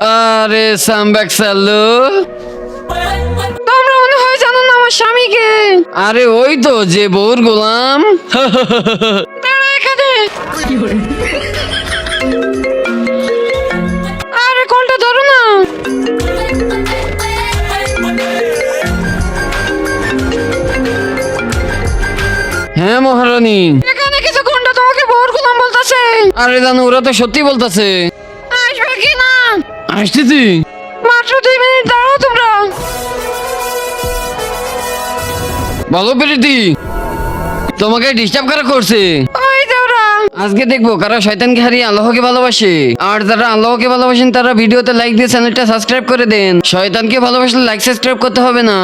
আরে সামব্যাক সাল্লু তোমরা মনে হয় জানো না আমার স্বামীকে। আরে ওই তো যে বউর গোলাম। দাঁড়া এখানে। আরে কলটা ধরো না। হ্যাঁ মহারানী। এখানে কিছু গুন্ডা তোমাকে বউর গুলাম বলতেছে। আরে জানো ওরা তো সত্যি বলতেছে। আসতেছি। মাত্র দুই মিনিট দাঁড়াও তোমরা। বলো প্রীতি তোমাকে ডিস্টার্ব করা করছে? ওই আজকে দেখব কারা শয়তানকে হারিয়ে আল্লাহকে ভালোবাসে। আর যারা আল্লাহকে ভালোবাসেন তারা ভিডিওতে লাইক দিয়ে চ্যানেলটা সাবস্ক্রাইব করে দেন। শয়তানকে ভালোবাসলে লাইক সাবস্ক্রাইব করতে হবে না।